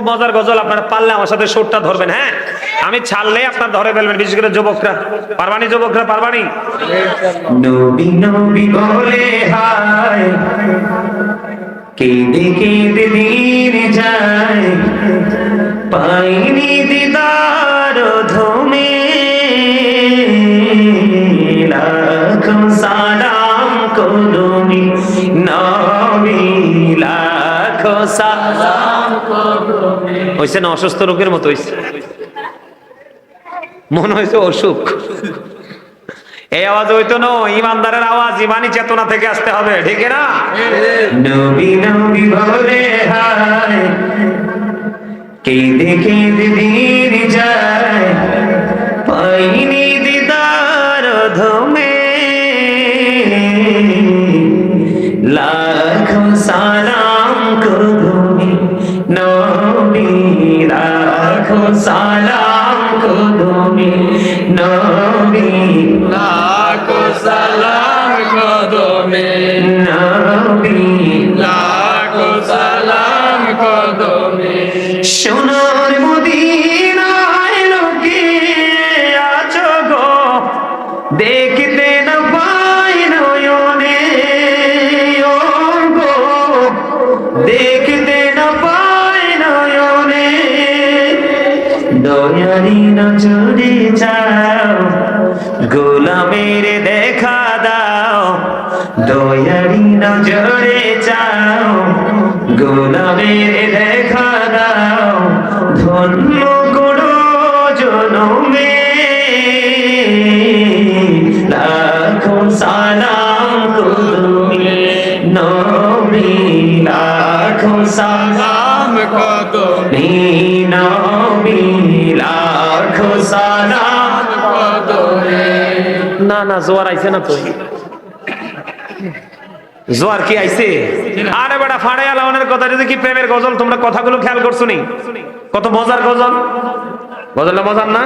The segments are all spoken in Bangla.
মজার গজল, আপনারা পারলে আমার সাথে সুরটা ধরবেন হ্যাঁ? আমি ছাড়লে আপনার ধরে ফেলবেন, বিশেষ করে যুবকরা। পারবানি যুবকরা, পারবানি? নবী নবী কেঁদে কেঁদে দিন যায়, পাইনি দিদার হয়েছে না অসুস্থ রোগের মতো হয়েছে মনে হয়েছে অসুখ। এই আওয়াজ হইতো না, ইমানদারের আওয়াজ ইমানি চেতনা থেকে আসতে হবে, ঠিক না? নবী নবী দিন সালাম কদমি নবী লাখো সালাম কদমে নবী লাখো সালাম কদমে সোনার মদিনায় লোকে আছো গো দেখতে না পাই নয়নে ও গো দেখতে যাও গোলামের দেখা দাও দয়ারি নজরে চাও গোলামের দেখা দাও ধন্য না না, জোয়ার আইছে না তো। জোয়ার কি আইছে? আরে বেটা ফাড়াই আলাওয়ানের কথা, যদি কি প্রেমের গজল, তোমরা কথাগুলো খেয়াল করছ নি? কত মজার গজল। গজলটা মজার না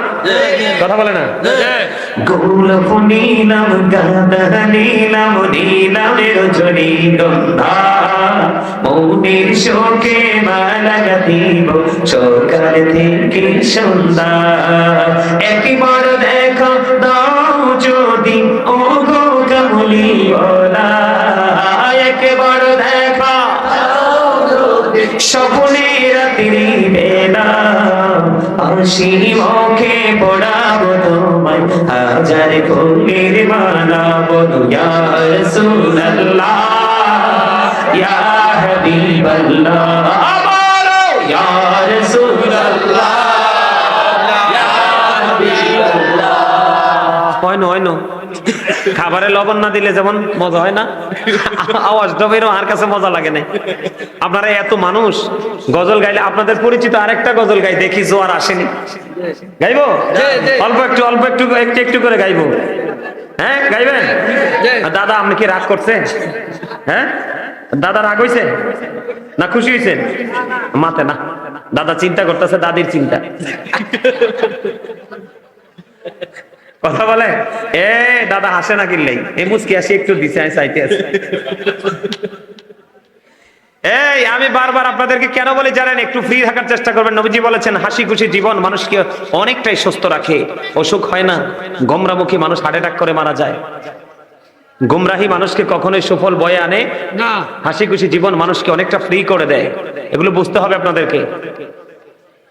কথা বলে না গোলাপ নীলাম গাঁদা নীলাম নীলামের জড়ি গন্ধা মৌনের শোকে মালা গাতিব সকাল থেকে সন্ধ্যা একবার দেখা দাও যদি ও গো কামলি বলা একবার দেখা স্বপ্নে হাসি মুখে পড়াবো তোমায়। হাজার ফুলের মালা বলো, ইয়া রাসূলুল্লাহ, ইয়া হাবিবাল্লাহ। বলো ইয়া রাসূলুল্লাহ, ইয়া হাবিবাল্লাহ। হয় না হয় না। খাবারে লবণ না দিলে যেমন মজা হয় না। আওয়াজ বেরো আর কাছে মজা লাগে না। আপনারা এত মানুষ গজল গাইলে আপনাদের পরিচিত আরেকটা গজল গাই দেখি জোয়ার আসেনি। গাইবো? অল্প একটু অল্প একটু একটু একটু করে গাইবো। হ্যাঁ গাইবেন? দাদা আপনি কি রাগ করছেন হ্যাঁ? দাদা রাগ হইছে? না খুশি হয়েছেন মাতে না। দাদা চিন্তা করতেছে দাদির চিন্তা। কথা বলে? এ, দাদা হাসে না কিনলেই এই মুসকি আসি একটু দিছে, আমি চাইতে এই, আমি বারবার আপনাদেরকে কেন বলি জানেন, একটু ফ্রি থাকার চেষ্টা করবেন। নবীজি বলেছেন হাসি খুশি জীবন মানুষকে অনেকটাই সুস্থ রাখে। অসুখ হয় না গোমরামুখী মানুষ হার্ট অ্যাটাক করে মারা যায়। গুমরাহি মানুষকে কখনোই সুফল বয়ে আনে না। হাসি খুশি জীবন মানুষকে অনেকটা ফ্রি করে দেয়। এগুলো বুঝতে হবে আপনাদেরকে।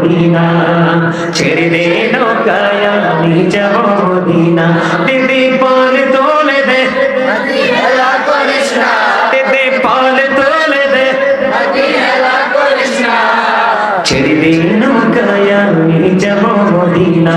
মদিনা। ছেড়ে দে নৌকায়, আমি যাব মদিনা। দিদি পাল তোলে দে। দিদি পাল তোলে দে। ছেড়ে দে নৌকায়, আমি যাব মদিনা।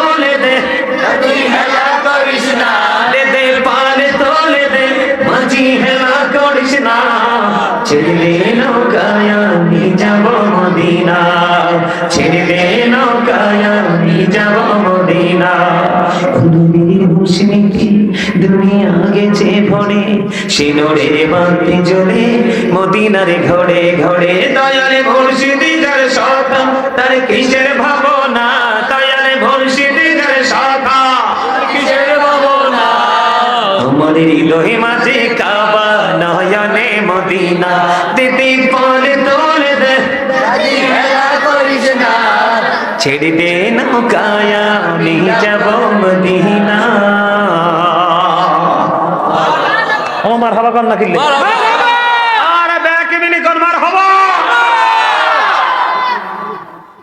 করিস না ছেড়ে নৌকায় আমি যাব মদিনা। ছেড়ে নৌকায় আমি যাব মদিনা। বাতি জ্বলে মদিনারে ঘরে ঘরে দয়ালে মুর্শিদি যার সখা তার কিসের ভাবনা? দয়ালে মুর্শিদি যার সখা কিসের ভাবনা? আমার হৃদয় মাঝে কাবা নয়নে মদিনা। দিদি পরে তোলে দে। করিস না। ছেড়ে দে নৌকায় আমি যাব মদিনা। আমার হাবা কর না কিনলে। আর ব্যাকে মিনি মার হবা।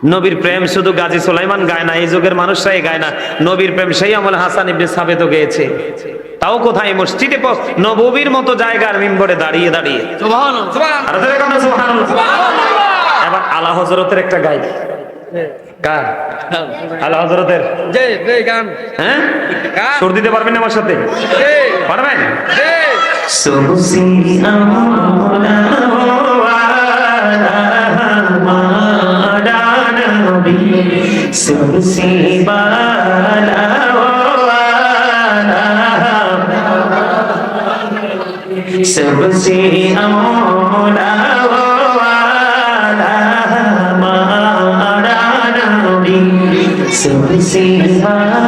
নবীর প্রেম শুধু গাজী সুলাইমান গায় না এই যুগের মানুষরাই গায় না। নবীর প্রেম সেই আমল হাসান ইবনে সাবেতও গেয়েছে। তাও কোথায়? মসজিদে নববীর মতো জায়গার মিম্বরে দাঁড়িয়ে দাঁড়িয়ে। এবার আলা হজরতের একটা গাই। কার আলা গান। হ্যাঁ? গান। সুর দিতে পারবেন আমার সাথে? পারবেন? সুবসি বালা ওয়ালা सबसे अमोला वाला हमारा नबी सबसे वाला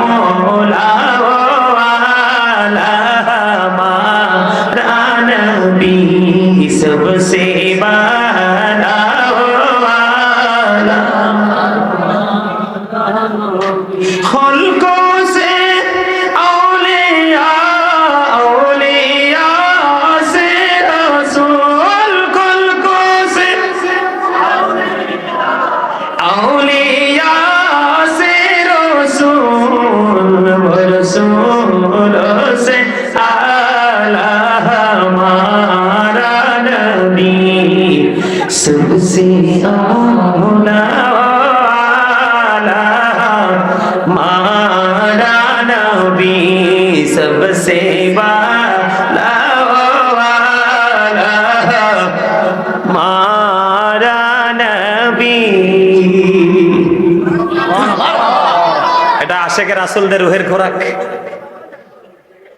खलकों से औलिया औलिया से रसूल खलकों से औलिया से रसूल रसूल से आला हमारा नबी सबसे औला এটা আশেকের আসলদের রুহের খোরাক।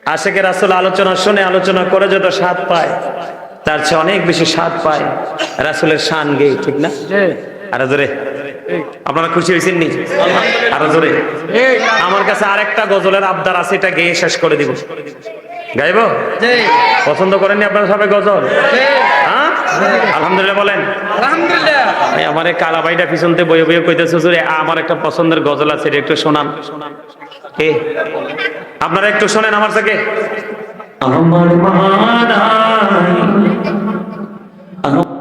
আশেকের আসল আলোচনা শুনে আলোচনা করে যত স্বাদ পায় তার চেয়ে অনেক বেশি স্বাদ পায় রাসুলের শান গে ঠিক না? আর জোরে। আপনারা খুশি হয়েছেন নি? আরও জোরে। আমার কাছে আরেকটা গজলের আবদার আছে এটা গেয়ে শেষ করে দিব। গাইব? জে। পছন্দ করেননি আপনারা সবাই গজল? হ্যাঁ? আলহামদুলিল্লাহ বলেন। আলহামদুলিল্লাহ। আমার এই কালাবাইটা পিছনতে বয়ে বয়ে কইতেছে হুজুর আমার একটা পছন্দের গজল আছে এটা একটু শোনান। কে? আপনারা একটু শোনেন আমার থেকে আমার